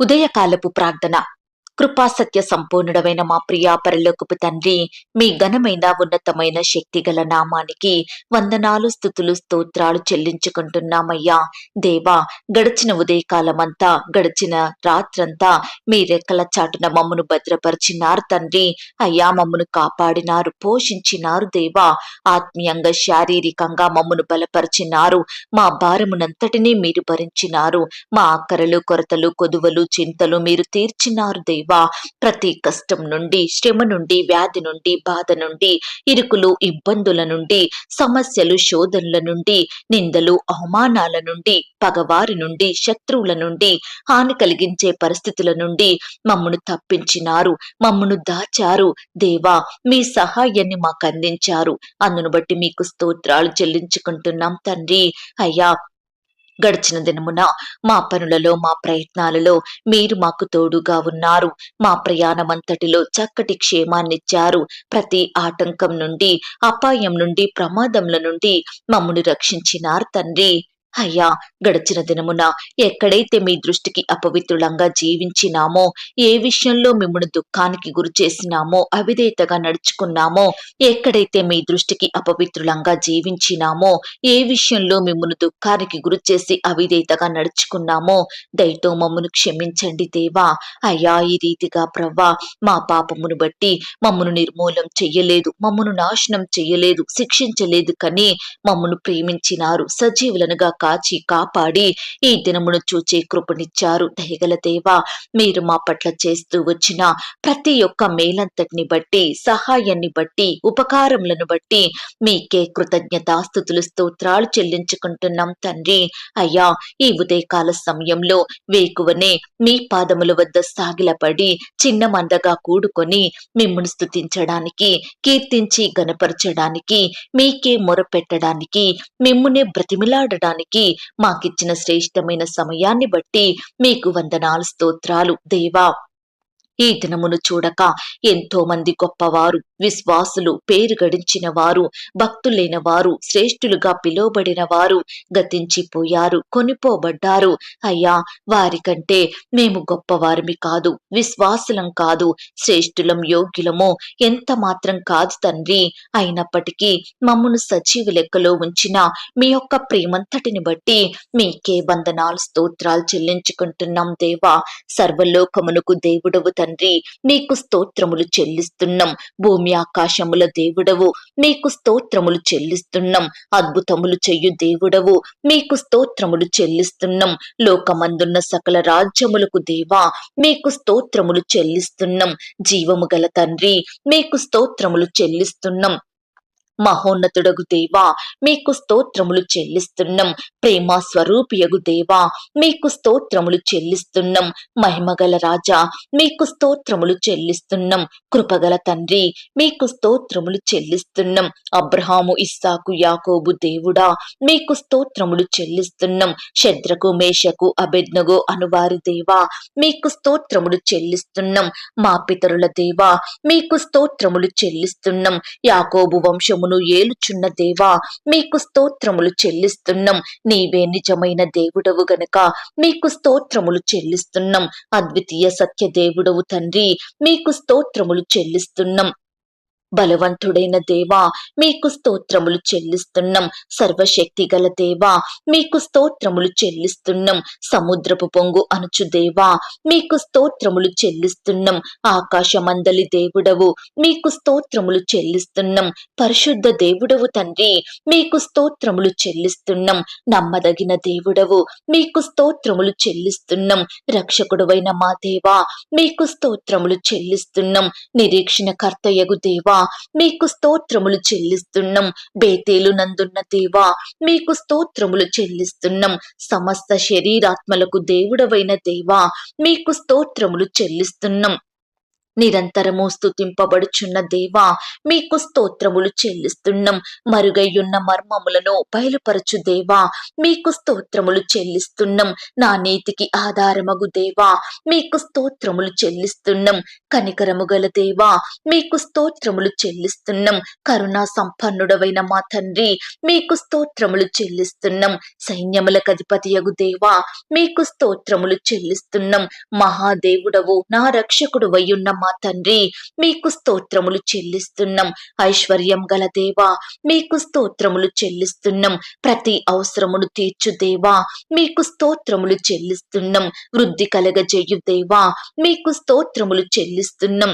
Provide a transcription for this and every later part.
ఉదయకాలపు ప్రార్థన. కృపాసత్య సంపూర్ణుడమైన మా ప్రియా పరలోకపు తండ్రి మీ ఘనమైన ఉన్నతమైన శక్తి గల నామానికి వందనాలు స్థుతులు స్తోత్రాలు చెల్లించుకుంటున్నామయ్యా. దేవా గడిచిన ఉదయకాలమంతా గడిచిన రాత్రంతా మీ రెక్కల చాటున మమ్మను భద్రపరిచినారు తండ్రి. అయ్యా మమ్మను కాపాడినారు పోషించినారు దేవా. ఆత్మీయంగా శారీరకంగా మమ్మను బలపరిచినారు. మా భారమునంతటినీ మీరు భరించినారు. మా అక్కరలు కొరతలు కొదువలు చింతలు మీరు తీర్చినారు దేవా. ప్రతి కష్టం నుండి శ్రమ నుండి వ్యాధి నుండి బాధ నుండి ఇరుకులు ఇబ్బందుల నుండి సమస్యలు శోధనల నుండి నిందలు అవమానాల నుండి పగవారి నుండి శత్రువుల నుండి హాని కలిగించే పరిస్థితుల నుండి మమ్మను తప్పించినారు మమ్మను దాచారు. దేవా మీ సహాయాన్ని మాకు అందించారు. అందును బట్టి మీకు స్తోత్రాలు చెల్లించుకుంటున్నాం తండ్రి. అయ్యా గడిచిన దినమున మా పనులలో మా ప్రయత్నాలలో మీరు మాకు తోడుగా ఉన్నారు. మా ప్రయాణమంతటిలో చక్కటి క్షేమాన్నిచ్చారు. ప్రతి ఆటంకం నుండి అపాయం నుండి ప్రమాదముల నుండి మమ్మను రక్షించినారు తండ్రి. అయ్యా గడిచిన దినమున ఎక్కడైతే మీ దృష్టికి అపవిత్రులంగా జీవించినామో ఏ విషయంలో మిమ్మల్ని దుఃఖానికి గురి చేసినామో అవిధేయతగా నడుచుకున్నామో ఎక్కడైతే మీ దృష్టికి అపవిత్రులంగా జీవించినామో ఏ విషయంలో మిమ్మల్ని దుఃఖానికి గురి చేసి అవిధేయతగా నడుచుకున్నామో దయతో మమ్మను క్షమించండి దేవా. అయ్యా ఈ రీతిగా ప్రవ్వా మా పాపమును బట్టి మమ్మను నిర్మూలం చెయ్యలేదు మమ్మను నాశనం చెయ్యలేదు శిక్షించలేదు కానీ మమ్మను ప్రేమించినారు సజీవులనుగా కాచి కాపాడి ఈ దినమును చూచే కృపనిచ్చారు. దయగల దేవా మీరు మా పట్ల చేస్తూ వచ్చిన ప్రతి ఒక్క మేలంతటిని బట్టి సహాయాన్ని బట్టి ఉపకారములను బట్టి మీకే కృతజ్ఞతాస్థుతులు స్తోత్రాలు చెల్లించుకుంటున్నాం తండ్రి. అయ్యా ఈ ఉదయకాల సమయంలో వేకువనే మీ పాదముల వద్ద సాగిలపడి చిన్న మందగా కూడుకొని మిమ్మల్ని స్తుతించడానికి కీర్తించి గనపరచడానికి మీకే మొరపెట్టడానికి మిమ్మునే బ్రతిమిలాడడానికి మాకిచ్చిన శ్రేష్టమైన సమయాన్ని బట్టి మీకు వందనాలు స్తోత్రాలు. దేవా ఈ దినమును చూడక ఎంతో మంది గొప్పవారు విశ్వాసులు పేరు గడించిన వారు భక్తులైన వారు శ్రేష్ఠులుగా పిలువబడిన వారు గతించిపోయారు కొనిపోబడ్డారు. అయ్యా వారికంటే మేము గొప్పవారిమి కాదు విశ్వాసులం కాదు శ్రేష్ఠులం యోగ్యులము ఎంత మాత్రం కాదు తండ్రి. అయినప్పటికీ మమ్మను సజీవ లెక్కలో ఉంచిన మీ యొక్క ప్రేమంతటిని బట్టి మీకే బంధనాలు స్తోత్రాలు చెల్లించుకుంటున్నాం దేవా. సర్వలోకమునకు దేవుడవు తండ్రి నీకు స్తోత్రములు చెల్లిస్తున్నాం. భూమి ఆకాశముల దేవుడవు మీకు స్తోత్రములు చెల్లిస్తున్నాం. అద్భుతములు చెయ్యు దేవుడవు మీకు స్తోత్రములు చెల్లిస్తున్నాం. లోకమందున్న సకల రాజ్యములకు దేవా మీకు స్తోత్రములు చెల్లిస్తున్నాం. జీవము గల తండ్రి మీకు స్తోత్రములు చెల్లిస్తున్నాం. మహోన్నతుడగు దేవా మీకు స్తోత్రములు చెల్లిస్తున్నాం. ప్రేమ స్వరూపియగు దేవా మీకు స్తోత్రములు చెల్లిస్తున్నాం. మహిమగల రాజా మీకు స్తోత్రములు చెల్లిస్తున్నాం. కృపగల తండ్రి మీకు స్తోత్రములు చెల్లిస్తున్నాం. అబ్రహాము ఇస్సాకు యాకోబు దేవుడా మీకు స్తోత్రములు చెల్లిస్తున్నాం. శద్రకు మేషకు అభిజ్ఞగు అనువారి దేవా మీకు స్తోత్రములు చెల్లిస్తున్నాం. మా పితరుల దేవా మీకు స్తోత్రములు చెల్లిస్తున్నాం. యాకోబు వంశము వంశమును ఏలుచున్న దేవా మీకు స్తోత్రములు చెల్లిస్తున్నాం. నీవే నిజమైన దేవుడవు గనక మీకు స్తోత్రములు చెల్లిస్తున్నాం. అద్వితీయ సత్య దేవుడవు తండ్రి మీకు స్తోత్రములు చెల్లిస్తున్నాం. బలవంతుడైన దేవా మీకు స్తోత్రములు చెల్లిస్తున్నాం. సర్వశక్తి గల దేవా మీకు స్తోత్రములు చెల్లిస్తున్నాం. సముద్రపు పొంగు అనుచు దేవా మీకు స్తోత్రములు చెల్లిస్తున్నాం. ఆకాశమందలి దేవుడవు మీకు స్తోత్రములు చెల్లిస్తున్నాం. పరిశుద్ధ దేవుడవు తండ్రి మీకు స్తోత్రములు చెల్లిస్తున్నాం. నమ్మదగిన దేవుడవు మీకు స్తోత్రములు చెల్లిస్తున్నాం. రక్షకుడువైన మా దేవా మీకు స్తోత్రములు చెల్లిస్తున్నాం. నిరీక్షణ కర్తయగు దేవా మీకు స్తోత్రములు చెల్లిస్తున్నాం. బేతేలు నందున్న దేవా మీకు స్తోత్రములు చెల్లిస్తున్నాం. సమస్త శరీరాత్మలకు దేవుడవైన దేవా మీకు స్తోత్రములు చెల్లిస్తున్నాం. నిరంతరము స్థుతింపబడుచున్న దేవా మీకు స్తోత్రములు చెల్లిస్తున్నాం. మరుగయ్యున్న మర్మములను బయలుపరచు దేవా మీకు స్తోత్రములు చెల్లిస్తున్నాం. నా నీతికి ఆధారమగు దేవా మీకు స్తోత్రములు చెల్లిస్తున్నాం. కనికరము గల దేవా మీకు స్తోత్రములు చెల్లిస్తున్నాం. కరుణా సంపన్నుడవైన మా తండ్రి మీకు స్తోత్రములు చెల్లిస్తున్నాం. సైన్యములకు అధిపతియగు దేవా మీకు స్తోత్రములు చెల్లిస్తున్నాం. మహాదేవుడవు నా రక్షకుడు వయ్యున్న మా తండ్రి మీకు స్తోత్రములు చెల్లిస్తున్నాం. ఐశ్వర్యం గల దేవా మీకు స్తోత్రములు చెల్లిస్తున్నాం. ప్రతి అవసరమును తీర్చు దేవా మీకు స్తోత్రములు చెల్లిస్తున్నాం. వృద్ధి కలగజేయు దేవా మీకు స్తోత్రములు చెల్లిస్తున్నాం.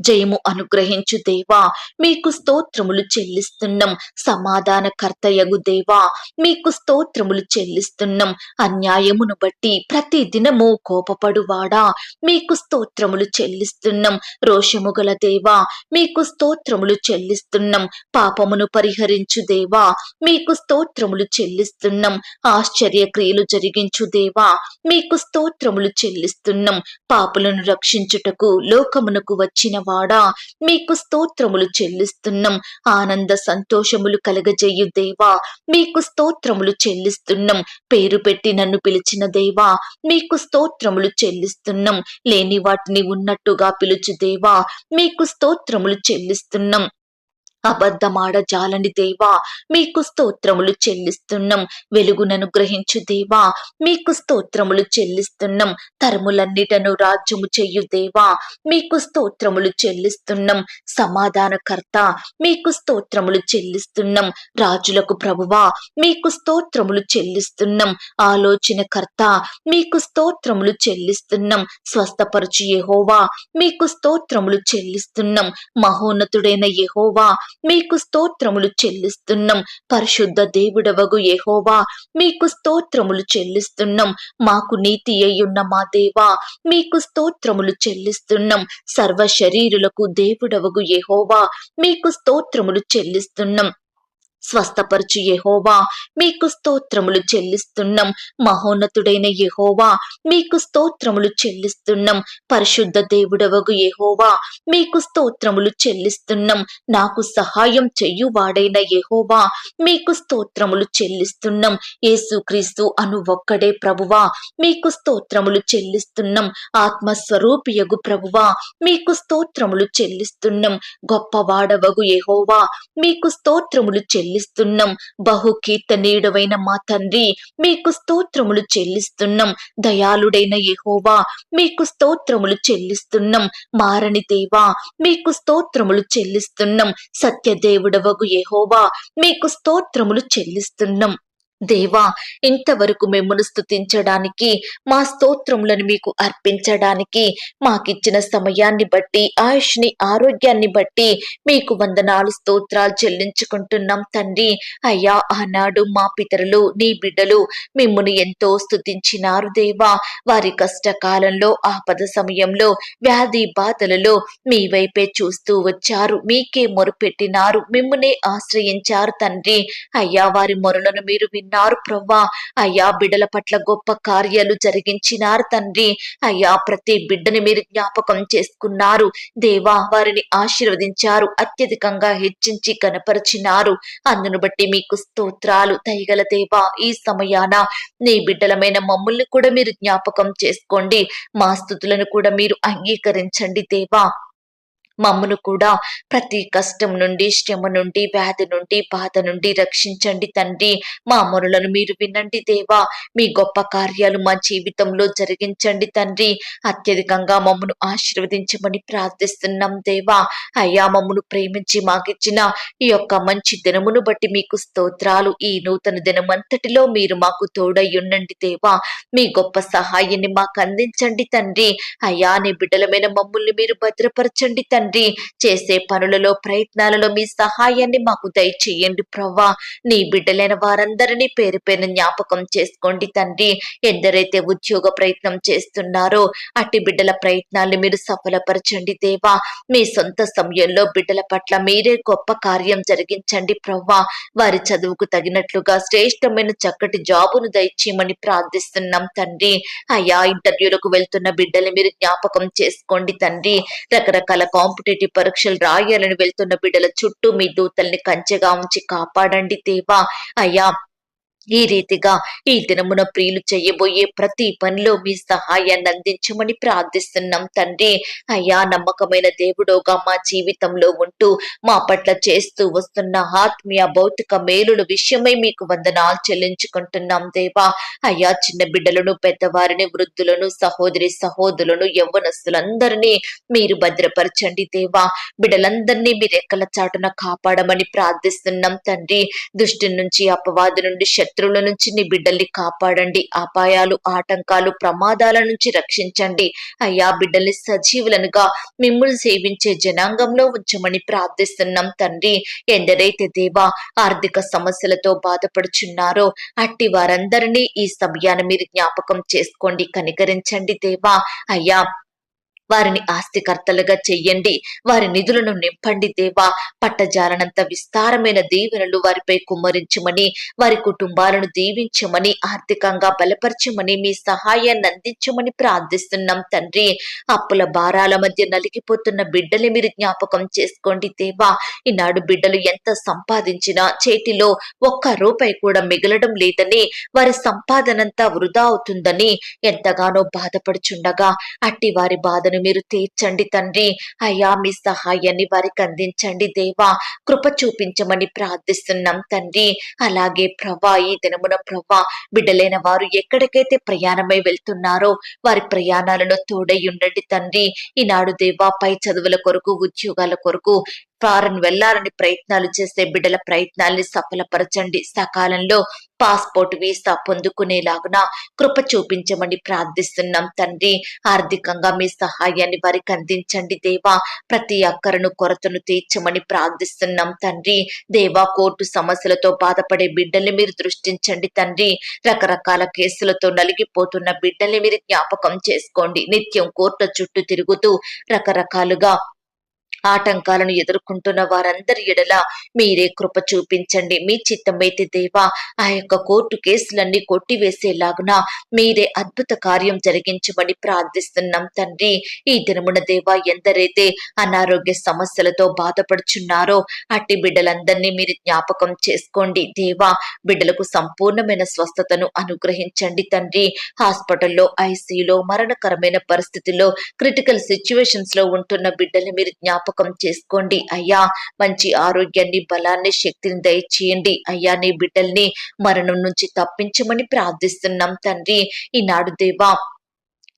జయము అనుగ్రహించు దేవా. మీకు స్తోత్రములు చెల్లిస్తున్నాం. సమాధానకర్తయగు దేవా. మీకు స్తోత్రములు చెల్లిస్తున్నాం. అన్యాయమును బట్టి ప్రతి దినము కోపపడువాడా. మీకు స్తోత్రములు చెల్లిస్తున్నాం. రోషము గల దేవా. మీకు స్తోత్రములు చెల్లిస్తున్నాం. పాపమును పరిహరించు దేవా. మీకు స్తోత్రములు చెల్లిస్తున్నాం. ఆశ్చర్య క్రియలు జరిగించు దేవా. మీకు స్తోత్రములు చెల్లిస్తున్నాం. పాపులను రక్షించుటకు లోకమునకు వచ్చిన వాడా? మీకు స్తోత్రములు చెల్లిస్తున్నాం. ఆనంద సంతోషములు కలగజేయు దేవా. మీకు స్తోత్రములు చెల్లిస్తున్నాం. పేరు పెట్టి నన్ను పిలిచిన దేవా. మీకు స్తోత్రములు చెల్లిస్తున్నాం. లేని వాటిని ఉన్నట్టుగా పిలుచు దేవా. మీకు స్తోత్రములు చెల్లిస్తున్నాం. అబద్ధమాడ జాలని దేవా మీకు స్తోత్రములు చెల్లిస్తున్నాం. వెలుగునను గ్రహించు దేవా మీకు స్తోత్రములు చెల్లిస్తున్నాం. తరములన్నిటను రాజ్యము చెయ్యు దేవా మీకు స్తోత్రములు చెల్లిస్తున్నాం. సమాధానకర్త మీకు స్తోత్రములు చెల్లిస్తున్నాం. రాజులకు ప్రభువా మీకు స్తోత్రములు చెల్లిస్తున్నాం. ఆలోచనకర్త మీకు స్తోత్రములు చెల్లిస్తున్నాం. స్వస్థపరచు యహోవా మీకు స్తోత్రములు చెల్లిస్తున్నాం. మహోన్నతుడైన యహోవా మీకు స్తోత్రములు చెల్లిస్తున్నాం. పరిశుద్ధ దేవుడవగు యెహోవా మీకు స్తోత్రములు చెల్లిస్తున్నాం. మాకు నీతి అయ్యున్న మా దేవా మీకు స్తోత్రములు చెల్లిస్తున్నాం. సర్వ శరీరులకు దేవుడవగు ఎహోవా మీకు స్తోత్రములు చెల్లిస్తున్నాం. స్వస్థపరచు యెహోవా మీకు స్తోత్రములు చెల్లిస్తున్నాం. మహోన్నతుడైన యహోవా మీకు స్తోత్రములు చెల్లిస్తున్నాం. పరిశుద్ధ దేవుడవగు యహోవా మీకు స్తోత్రములు చెల్లిస్తున్నాం. నాకు సహాయం చెయ్యువాడైన యెహోవా మీకు స్తోత్రములు చెల్లిస్తున్నాం. యేసుక్రీస్తు అను ఒక్కడే ప్రభువా మీకు స్తోత్రములు చెల్లిస్తున్నాం. ఆత్మస్వరూపియగు ప్రభువా మీకు స్తోత్రములు చెల్లిస్తున్నాం. గొప్పవాడవగు యహోవా మీకు స్తోత్రములు చెల్లిస్తున్నాం. బహు మా తండ్రి మీకు స్తోత్రములు చెల్లిస్తున్నాం. దయాళుడైన యహోవా మీకు స్తోత్రములు చెల్లిస్తున్నాం. మారని దేవా మీకు స్తోత్రములు చెల్లిస్తున్నాం. సత్యదేవుడవగు యహోవా మీకు స్తోత్రములు చెల్లిస్తున్నాం. దేవా ఇంతవరకు మిమ్మల్ని స్తుతించడానికి మా స్తోత్రములను మీకు అర్పించడానికి మాకిచ్చిన సమయాన్ని బట్టి ఆయుష్ని ఆరోగ్యాన్ని బట్టి మీకు వందనాలు స్తోత్రాలు చెల్లించుకుంటున్నాం తండ్రి. అయ్యా ఆనాడు మా పితరులు నీ బిడ్డలు మిమ్మును ఎంతో స్తుతించినారు దేవా. వారి కష్టకాలంలో ఆపద సమయంలో వ్యాధి బాధలలో మీ వైపే చూస్తూ వచ్చారు. మీకే మొరుపెట్టినారు. మిమ్మనే ఆశ్రయించారు తండ్రి. అయ్యా వారి మొరలను మీరు విని ఉన్నారు ప్రవ్వా. అయ్యా బిడ్డల పట్ల గొప్ప కార్యాలు జరిగించినారు తండ్రి. అయ్యా ప్రతి బిడ్డని మీరు జ్ఞాపకం చేసుకున్నారు. దేవా వారిని ఆశీర్వదించారు అత్యధికంగా హెచ్చించి కనపరిచినారు. అందును బట్టి మీకు స్తోత్రాలు దయగల దేవా ఈ సమయాన నీ బిడ్డలమైన మమ్మల్ని కూడా మీరు జ్ఞాపకం చేసుకోండి. మా స్థుతులను కూడా మీరు అంగీకరించండి దేవా. మమ్మను కూడా ప్రతి కష్టం నుండి శ్రమ నుండి వ్యాధి నుండి బాధ నుండి రక్షించండి తండ్రి. మా మొరలను మీరు వినండి దేవా. మీ గొప్ప కార్యాలు మా జీవితంలో జరిగించండి తండ్రి. అత్యధికంగా మమ్మను ఆశీర్వదించమని ప్రార్థిస్తున్నాం దేవా. అయ్యా మమ్మను ప్రేమించి మాకిచ్చిన ఈ యొక్క మంచి దినమును బట్టి మీకు స్తోత్రాలు. ఈ నూతన దినమంతటిలో మీరు మాకు తోడై ఉండండి దేవా. మీ గొప్ప సహాయాన్ని మాకు అందించండి తండ్రి. అయ్యా నీ బిడ్డలమైన మమ్మల్ని మీరు భద్రపరచండి తండ్రి. తండ్రి చేసే పనులలో ప్రయత్నాలలో మీ సహాయాన్ని మాకు దయచేయండి ప్రవ్వా. నీ బిడ్డలైన వారందరినీ పేరు పేరు జ్ఞాపకం చేసుకోండి తండ్రి. ఎందరైతే ఉద్యోగ ప్రయత్నం చేస్తున్నారో అట్టి బిడ్డల ప్రయత్నాల్ని మీరు సఫలపరచండి దేవా. మీ సొంత సమయంలో బిడ్డల పట్ల మీరే గొప్ప కార్యం జరిగించండి ప్రవ్వా. వారి చదువుకు తగినట్లుగా శ్రేష్టమైన చక్కటి జాబును దయచేయమని ప్రార్థిస్తున్నాం తండ్రి. అయ్యా ఇంటర్వ్యూలకు వెళ్తున్న బిడ్డలు మీరు జ్ఞాపకం చేసుకోండి తండ్రి. రకరకాల కాంపిటేటివ్ పరీక్షలు రాయాలని వెళ్తున్న బిడ్డల చుట్టూ మీ దూతల్ని కంచెగా ఉంచి కాపాడండి దేవా. అయ్యా ఈ రీతిగా ఈ దినమున ప్రియులు చేయబోయే ప్రతి పనిలో మీ సహాయాన్ని అందించమని ప్రార్థిస్తున్నాం తండ్రి. అయ్యా నమ్మకమైన దేవుడోగా మా జీవితంలో ఉంటూ మా పట్ల చేస్తూ వస్తున్న ఆత్మీయ భౌతిక మేలుల విషయమై మీకు వందనాలు చెల్లించుకుంటున్నాం దేవా. అయ్యా చిన్న బిడ్డలను పెద్దవారిని వృద్ధులను సహోదరి సహోదరులను యవ్వనస్తులందరినీ మీరు భద్రపరచండి దేవా. బిడ్డలందరినీ మీరు ఎక్కల చాటున కాపాడమని ప్రార్థిస్తున్నాం తండ్రి. దుష్టి నుంచి అపవాది నుండి శత్రువుల నుంచి నీ బిడ్డల్ని కాపాడండి. అపాయాలు ఆటంకాలు ప్రమాదాల నుంచి రక్షించండి. అయ్యా బిడ్డల్ని సజీవులనుగా మిమ్మల్ని సేవించే జనాంగంలో ఉంచమని ప్రార్థిస్తున్నాం తండ్రి. ఎందరైతే దేవా ఆర్థిక సమస్యలతో బాధపడుచున్నారో అట్టి వారందరినీ ఈ సమయాన్ని మీరు జ్ఞాపకం చేసుకోండి కనికరించండి దేవా. అయ్యా వారిని ఆస్తికర్తలుగా చెయ్యండి. వారి నిధులను నింపండి దేవా. పట్టజాలనంత విస్తారమైన దీవెనలు వారిపై కుమ్మరించమని వారి కుటుంబాలను దీవించమని ఆర్థికంగా బలపరచమని మీ సహాయాన్ని అందించమని ప్రార్థిస్తున్నాం తండ్రి. అప్పుల భారాల మధ్య నలిగిపోతున్న బిడ్డలు మీరు జ్ఞాపకం చేసుకోండి దేవా. ఈనాడు బిడ్డలు ఎంత సంపాదించినా చేతిలో ఒక్క రూపాయి కూడా మిగలడం లేదని వారి సంపాదనంతా వృధా అవుతుందని ఎంతగానో బాధపడుచుండగా అట్టి వారి బాధను మీరు తీర్చండి తండ్రి. అయ్యా మీ సహాయాన్ని వారికి అందించండి దేవా. కృప చూపించమని ప్రార్థిస్తున్నాం తండ్రి. అలాగే ప్రభా ఈ దినమున ప్రభా బిడ్డలైన వారు ఎక్కడికైతే ప్రయాణమై వెళ్తున్నారో వారి ప్రయాణాలలో తోడై ఉండండి తండ్రి. ఈనాడు దేవా పై చదువుల కొరకు ఉద్యోగాల కొరకు ఫారెన్ వెళ్ళాలని ప్రయత్నాలు చేసే బిడ్డల ప్రయత్నాల్ని సఫలపరచండి. సకాలంలో పాస్పోర్ట్ వీసా పొందుకునేలాగున కృప చూపించమని ప్రార్థిస్తున్నాం తండ్రి. ఆర్థికంగా మీ సహాయాన్ని వారికి అందించండి దేవా. ప్రతి అక్కరను కొరతను తీర్చమని ప్రార్థిస్తున్నాం తండ్రి. దేవా కోర్టు సమస్యలతో బాధపడే బిడ్డల్ని మీరు దృష్టించండి తండ్రి. రకరకాల కేసులతో నలిగిపోతున్న బిడ్డల్ని మీరు జ్ఞాపకం చేసుకోండి. నిత్యం కోర్టు చుట్టూ తిరుగుతూ రకరకాలుగా ఆటంకాలను ఎదుర్కొంటున్న వారందరి ఎడల మీరే కృప చూపించండి. మీ చిత్తమైతే దేవా ఆ యొక్క కోర్టు కేసులన్నీ కొట్టివేసేలాగున మీరే అద్భుత కార్యం జరిగించమని ప్రార్థిస్తున్నాం తండ్రి. ఈ దినమున దేవా ఎందరైతే అనారోగ్య సమస్యలతో బాధపడుచున్నారో అట్టి బిడ్డలందరినీ మీరు జ్ఞాపకం చేసుకోండి. దేవా బిడ్డలకు సంపూర్ణమైన స్వస్థతను అనుగ్రహించండి తండ్రి. హాస్పిటల్లో ఐసీలో మరణకరమైన పరిస్థితుల్లో క్రిటికల్ సిచ్యువేషన్స్లో ఉంటున్న బిడ్డల్ని మీరు జ్ఞాపకం చేసుకోండి. అయ్యా మంచి ఆరోగ్యాన్ని బలాన్ని శక్తిని దయచేయండి. అయ్యా నీ బిడ్డల్ని మరణం నుంచి తప్పించమని ప్రార్థిస్తున్నాం తండ్రి. ఈనాడు దేవా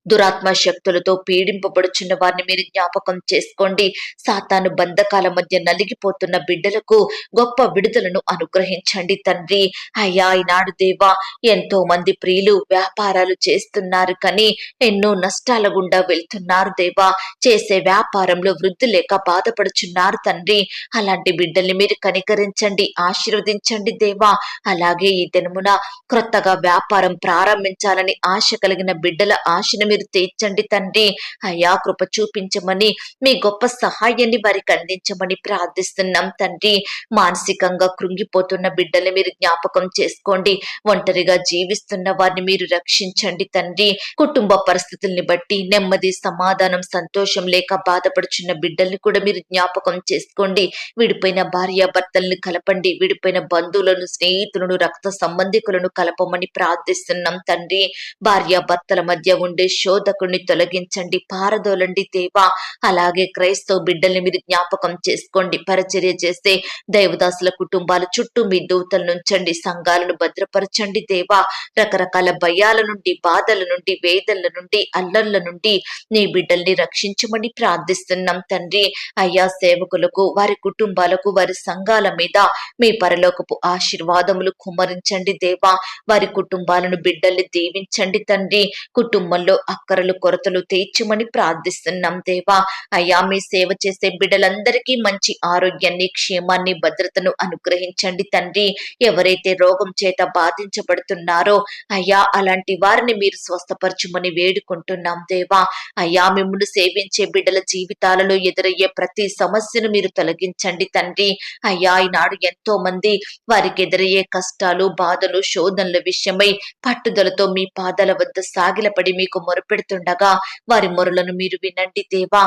దురాత్మ శక్తులతో పీడింపబడుచున్న వారిని మీరు జ్ఞాపకం చేసుకోండి. సాతాను బంధకాల మధ్య నలిగిపోతున్న బిడ్డలకు గొప్ప విడుదలను అనుగ్రహించండి తండ్రి. అయ్యా ఈనాడు దేవా ఎంతో మంది ప్రియులు వ్యాపారాలు చేస్తున్నారు కానీ ఎన్నో నష్టాల గుండా వెళ్తున్నారు దేవా. చేసే వ్యాపారంలో వృద్ధి లేక బాధపడుచున్నారు తండ్రి. అలాంటి బిడ్డల్ని మీరు కనికరించండి ఆశీర్వదించండి దేవా. అలాగే ఈ దినమున క్రొత్తగా వ్యాపారం ప్రారంభించాలని ఆశ కలిగిన బిడ్డల ఆశను మీరు తీర్చండి తండ్రి. అయ్యా కృప చూపించమని మీ గొప్ప సహాయాన్ని వారికి అందించమని ప్రార్థిస్తున్నాం తండ్రి. మానసికంగా కృంగిపోతున్న బిడ్డల్ని మీరు జ్ఞాపకం చేసుకోండి. ఒంటరిగా జీవిస్తున్న వారిని మీరు రక్షించండి తండ్రి. కుటుంబ పరిస్థితుల్ని బట్టి నెమ్మది సమాధానం సంతోషం లేక బాధపడుచున్న బిడ్డల్ని కూడా మీరు జ్ఞాపకం చేసుకోండి. విడిపోయిన భార్యాభర్తల్ని కలపండి. విడిపోయిన బంధువులను స్నేహితులను రక్త సంబంధికులను కలపమని ప్రార్థిస్తున్నాం తండ్రి. భార్యాభర్తల మధ్య ఉండే శోధకుడిని తొలగించండి పారదోలండి దేవా. అలాగే క్రైస్తవ బిడ్డల్ని మీరు జ్ఞాపకం చేసుకోండి పరిచర్య చేస్తే దైవదాసుల కుటుంబాల చుట్టూ మీ దూతలను ఉంచండి సంఘాలను భద్రపరచండి దేవా. రకరకాల భయాల నుండి బాధల నుండి వేదల నుండి అల్లర్ల నుండి నీ బిడ్డల్ని రక్షించమని ప్రార్థిస్తున్నాం తండ్రి. అయ్యా సేవకులకు వారి కుటుంబాలకు వారి సంఘాల మీద మీ పరలోకపు ఆశీర్వాదములు కుమరించండి దేవా. వారి కుటుంబాలను బిడ్డల్ని దీవించండి తండ్రి. కుటుంబంలో అక్కరలు కొరతలు తీర్చమని ప్రార్థిస్తున్నాం దేవా. అయ్యా మీ సేవ చేసే బిడ్డలందరికీ మంచి ఆరోగ్యాన్ని క్షేమాన్ని భద్రతను అనుగ్రహించండి తండ్రి. ఎవరైతే రోగం చేత బాధించబడుతున్నారో అయ్యా అలాంటి వారిని మీరు స్వస్థపరచుమని వేడుకుంటున్నాం దేవా. అయ్యా మిమ్మల్ని సేవించే బిడ్డల జీవితాలలో ఎదురయ్యే ప్రతి సమస్యను మీరు తొలగించండి తండ్రి. అయ్యా ఈనాడు ఎంతో మంది వారికి ఎదురయ్యే కష్టాలు బాధలు శోధనల విషయమై పట్టుదలతో మీ పాదాల వద్ద సాగిలపడి మీకు మొరపెడుతుండగా వారి మొరలను మీరు వినండి దేవా.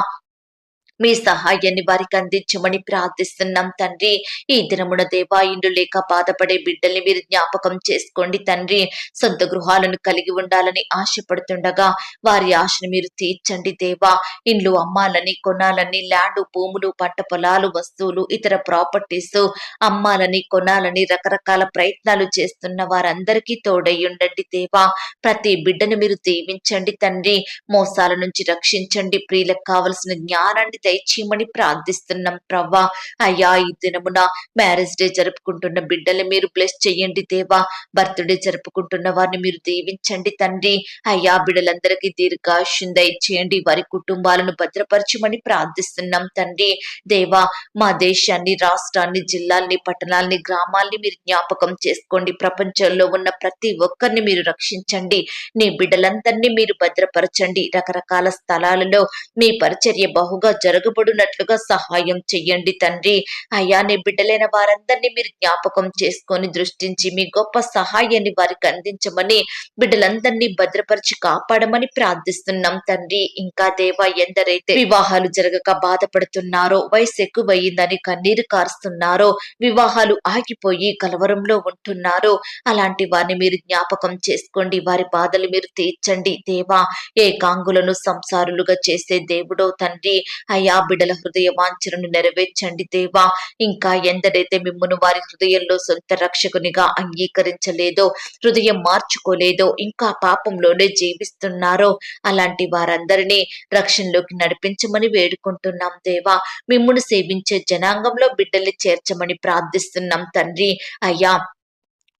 మీ సహాయాన్ని వారికి అందించమని ప్రార్థిస్తున్నాం తండ్రి. ఈ దినమున దేవా ఇండ్లు లేక బాధపడే బిడ్డల్ని మీరు జ్ఞాపకం చేసుకోండి తండ్రి. సొంత గృహాలను కలిగి ఉండాలని ఆశపడుతుండగా వారి ఆశను మీరు తీర్చండి దేవా. ఇండ్లు అమ్మాలని కొనాలని ల్యాండ్ భూములు పంట పొలాలు వస్తువులు ఇతర ప్రాపర్టీస్ అమ్మాలని కొనాలని రకరకాల ప్రయత్నాలు చేస్తున్న వారందరికీ తోడై ఉండండి దేవా. ప్రతి బిడ్డను మీరు దీవించండి తండ్రి. మోసాల నుంచి రక్షించండి. ప్రియులకు కావలసిన జ్ఞానాన్ని దయచేయమని ప్రార్థిస్తున్నాం ప్రవ్వా. అయ్యా ఈ దినమున మ్యారేజ్ డే జరుపుకుంటున్న బిడ్డలు మీరు బ్లెస్ చెయ్యండి దేవా. బర్త్డే జరుపుకుంటున్న వారిని మీరు దీవించండి తండ్రి. అయ్యా బిడ్డలందరికీ దీర్ఘాయుష్యం దయచేయండి. వారి కుటుంబాలను భద్రపరచమని ప్రార్థిస్తున్నాం తండ్రి. దేవా మా దేశాన్ని రాష్ట్రాన్ని జిల్లాల్ని పట్టణాల్ని గ్రామాల్ని మీరు జ్ఞాపకం చేసుకోండి. ప్రపంచంలో ఉన్న ప్రతి ఒక్కరిని మీరు రక్షించండి. నీ బిడ్డలందరినీ మీరు భద్రపరచండి. రకరకాల స్థలాలలో మీ పరిచర్య బహుగా జరగబడినట్లుగా సహాయం చెయ్యండి తండ్రి. అయ్యా నీ బిడ్డలైన వారందరినీ మీరు జ్ఞాపకం చేసుకొని దృష్టించి మీ గొప్ప సహాయాన్ని వారికి అందించమని బిడ్డలందరినీ భద్రపరిచి కాపాడమని ప్రార్థిస్తున్నాం తండ్రి. ఇంకా దేవా ఎందరైతే వివాహాలు జరగక బాధపడుతున్నారో వయసు ఎక్కువయ్యిందని కన్నీరు కారుస్తున్నారో వివాహాలు ఆగిపోయి కలవరంలో ఉంటున్నారో అలాంటి వారిని మీరు జ్ఞాపకం చేసుకోండి. వారి బాధలు మీరు తీర్చండి దేవా. ఏకాంగులను సంసారులుగా చేసే దేవుడో తండ్రి. అయా బిడల హృదయ వాంఛనను నెరవేర్చండి దేవా. ఇంకా ఎందరైతే మిమ్మను వారి హృదయంలో సొంత రక్షకునిగా అంగీకరించలేదో హృదయం మార్చుకోలేదో ఇంకా పాపంలోనే జీవిస్తున్నారో అలాంటి వారందరినీ రక్షణలోకి నడిపించమని వేడుకుంటున్నాం దేవా. మిమ్మును సేవించే జనాంగంలో బిడ్డల్ని చేర్చమని ప్రార్థిస్తున్నాం తండ్రి. అయ్యా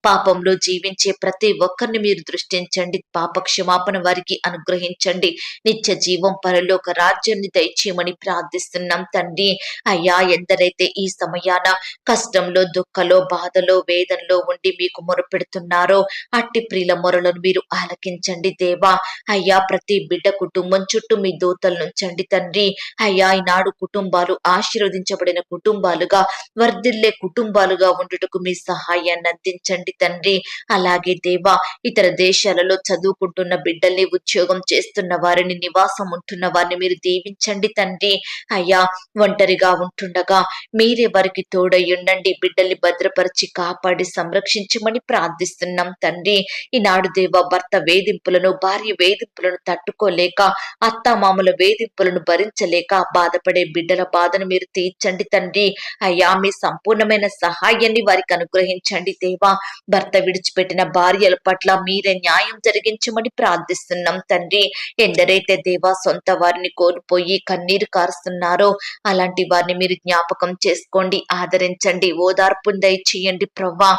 పాపంలో జీవించే ప్రతి ఒక్కరిని మీరు దృష్టించండి. పాప క్షమాపణ వారికి అనుగ్రహించండి. నిత్య జీవం పరలోక రాజ్యాన్ని దయచేయమని ప్రార్థిస్తున్నాం తండ్రి. అయ్యా ఎందరైతే ఈ సమయాన కష్టంలో దుఃఖలో బాధలో వేదనలో ఉండి మీకు మొరపెడుతున్నారో అట్టి ప్రియుల మొరలను మీరు ఆలకించండి దేవా. అయ్యా ప్రతి బిడ్డ కుటుంబం చుట్టూ మీ దూతలు నుంచండి తండ్రి. అయ్యా ఈనాడు కుటుంబాలు ఆశీర్వదించబడిన కుటుంబాలుగా వర్ధిల్లే కుటుంబాలుగా ఉండుటకు మీ సహాయాన్ని అందించండి తండ్రి. అలాగే దేవా ఇతర దేశాలలో చదువుకుంటున్న బిడ్డల్ని ఉద్యోగం చేస్తున్న వారిని నివాసం ఉంటున్న వారిని మీరు దీవించండి తండ్రి. అయ్యా ఒంటరిగా ఉంటుండగా మీరే వారికి తోడై ఉండండి. బిడ్డల్ని భద్రపరిచి కాపాడి సంరక్షించమని ప్రార్థిస్తున్నాం తండ్రి. ఈనాడు దేవ భర్త వేధింపులను భార్య వేధింపులను తట్టుకోలేక అత్తామామల వేధింపులను భరించలేక బాధపడే బిడ్డల బాధను మీరు తీర్చండి తండ్రి. అయ్యా మీ సంపూర్ణమైన సహాయాన్ని వారికి అనుగ్రహించండి దేవా. భర్త విడిచిపెట్టిన భార్యల పట్ల మీరే న్యాయం జరిగించమని ప్రార్థిస్తున్నాం తండ్రి. ఎందరైతే దేవా సొంత వారిని కోల్పోయి కన్నీరు కారుస్తున్నారో. అలాంటి వారిని మీరు జ్ఞాపకం చేసుకోండి ఆదరించండి. ఓదార్పు దయచేయండి ప్రవ్వా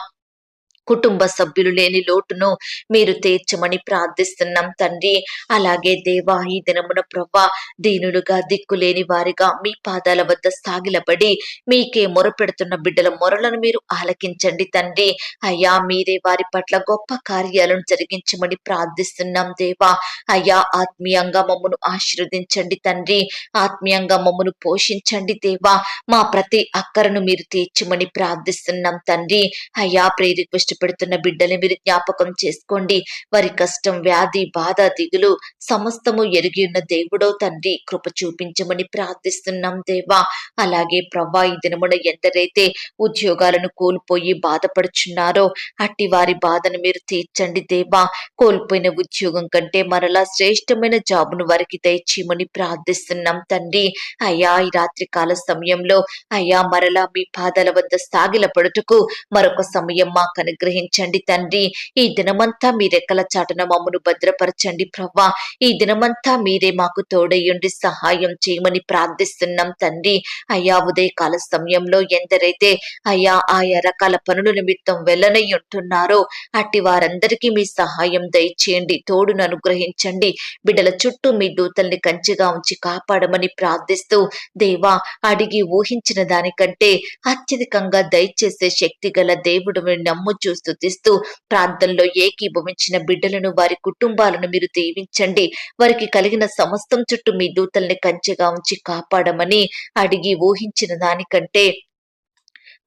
కుటుంబ సభ్యులు లేని లోటును మీరు తీర్చమని ప్రార్థిస్తున్నాం తండ్రి. అలాగే దేవా ఈ దినమున ప్రభా దీనులుగా దిక్కులేని వారిగా మీ పాదాల వద్ద సాగిలబడి మీకే మొరపెడుతున్న బిడ్డల మొరలను మీరు ఆలకించండి తండ్రి. అయ్యా మీరే వారి పట్ల గొప్ప కార్యాలను జరిగించమని ప్రార్థిస్తున్నాం దేవా. అయ్యా ఆత్మీయంగా మమ్మను ఆశీర్వదించండి తండ్రి. ఆత్మీయంగా మమ్మను పోషించండి దేవా. మా ప్రతి అక్కరను మీరు తీర్చమని ప్రార్థిస్తున్నాం తండ్రి. అయ్యా ప్రే రిక్వెస్ట్ పెడుతున్న బిడ్డల్ని మీరు జ్ఞాపకం చేసుకోండి. వారి కష్టం వ్యాధి బాధ దిగులు సమస్తము ఎరిగి ఉన్న దేవుడో తండ్రి. కృప చూపించమని ప్రార్థిస్తున్నాం దేవా. అలాగే ప్రవ్వా ఈ దినమున ఎందరైతే ఉద్యోగాలను కోల్పోయి బాధపడుచున్నారో అట్టి వారి బాధను మీరు తీర్చండి దేవా. కోల్పోయిన ఉద్యోగం కంటే మరలా శ్రేష్టమైన జాబును వారికి దయచేయమని ప్రార్థిస్తున్నాం తండ్రి. అయ్యా ఈ రాత్రి కాల సమయంలో అయ్యా మరలా మీ పాదాల వద్ద సాగిల పడుటకు మరొక సమయం మాకు అనుగ్రహించండి తండ్రి. ఈ దినమంతా మీ రెక్కల చాటున మమ్మను భద్రపరచండి ప్రవ్వా. ఈ దినమంతా మీరే మాకు తోడయ్యుండి సహాయం చేయమని ప్రార్థిస్తున్నాం తండ్రి. అయ్యా ఉదయకాల సమయంలో ఎందరైతే అయ్యా ఆయా రకాల పనుల నిమిత్తం వెళ్ళనై ఉంటున్నారో అట్టి వారందరికీ మీ సహాయం దయచేయండి. తోడును అనుగ్రహించండి. బిడ్డల చుట్టూ మీ దూతల్ని కంచిగా ఉంచి కాపాడమని ప్రార్థిస్తూ దేవా అడిగి ఊహించిన దానికంటే అత్యధికంగా దయచేసే శక్తి గల దేవుడు నమ్ముచు స్థుతిస్తూ ప్రాంతంలో ఏకీభవించిన బిడ్డలను వారి కుటుంబాలను మీరు దీవించండి. వారికి కలిగిన సమస్తం చుట్టూ మీ దూతల్ని కంచెగా ఉంచి కాపాడమని అడిగి ఊహించిన దానికంటే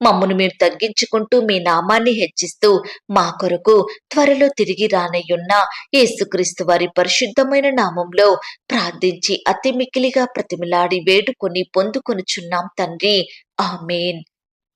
మమ్మను మేము తగ్గించుకుంటూ మీ నామాన్ని హెచ్చిస్తూ మా కొరకు త్వరలో తిరిగి రానయ్యున్న యేసుక్రీస్తు వారి పరిశుద్ధమైన నామంలో ప్రార్థించి అతి మిక్కిలిగా ప్రతిమిలాడి వేడుకొని పొందుకొనుచున్నాం తండ్రి. ఆమెన్.